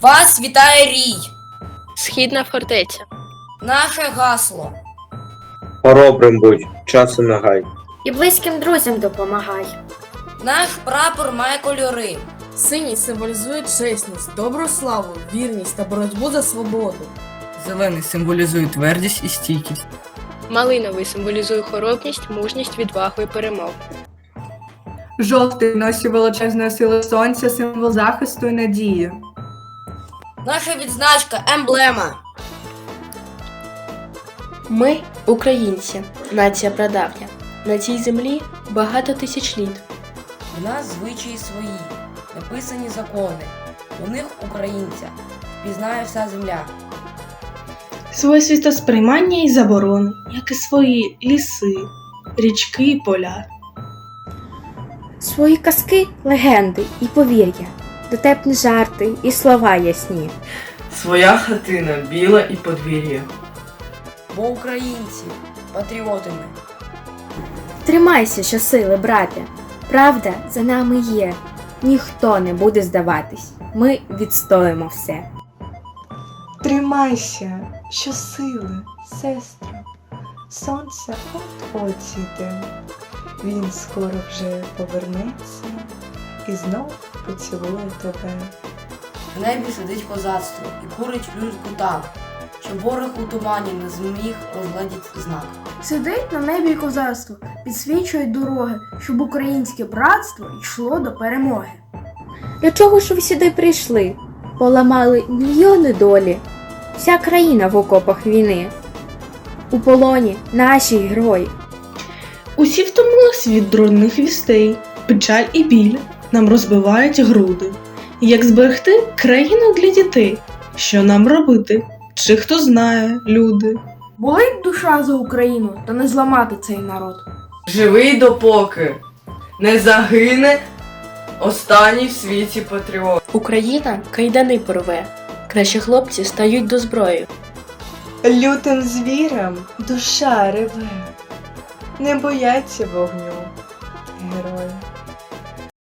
Вас вітає рій. Східна фортеця. Наше гасло. Хоробрим будь, часу не гай. І близьким друзям допомагай. Наш прапор має кольори. Синій символізує чесність, добру славу, вірність та боротьбу за свободу. Зелений символізує твердість і стійкість. Малиновий символізує хоробність, мужність, відвагу і перемогу. Жовтий носі величезної сили сонця, символ захисту і надії. Наша відзначка емблема. Ми українці, нація прадавня. На цій землі багато тисяч літ. У нас звичаї свої, написані закони. У них українця. Впізнає вся земля. Своє світосприймання і заборони, як і свої ліси, річки і поля. Свої казки, легенди і повір'я, дотепні жарти і слова ясні. Своя хатина біла і подвір'я. Бо українці патріотами. Тримайся, щосили, брате. Правда за нами є. Ніхто не буде здаватись. Ми відстоїмо все. Тримайся, щосили, сестро. Сонце от-от зійде. Він скоро вже повернеться і знов поцілує тебе. В небі сидить козацтво і курить люльку так, щоб ворог у тумані не зміг розгледіти знак. Сидить на небі козацтво, підсвічують дороги, щоб українське братство йшло до перемоги. Для чого ж ви сюди прийшли? Поламали мільйони долі. Вся країна в окопах війни. У полоні наші герої. Усі втомились від дурних вістей, печаль і біль нам розбивають груди. Як зберегти країну для дітей? Що нам робити? Чи хто знає, люди? Болить душа за Україну та не зламати цей народ. Живий допоки не загине останній в світі патріот. Україна кайдани порве. Кращі хлопці стають до зброї. Лютим звірам душа реве, не бояться вогню герої.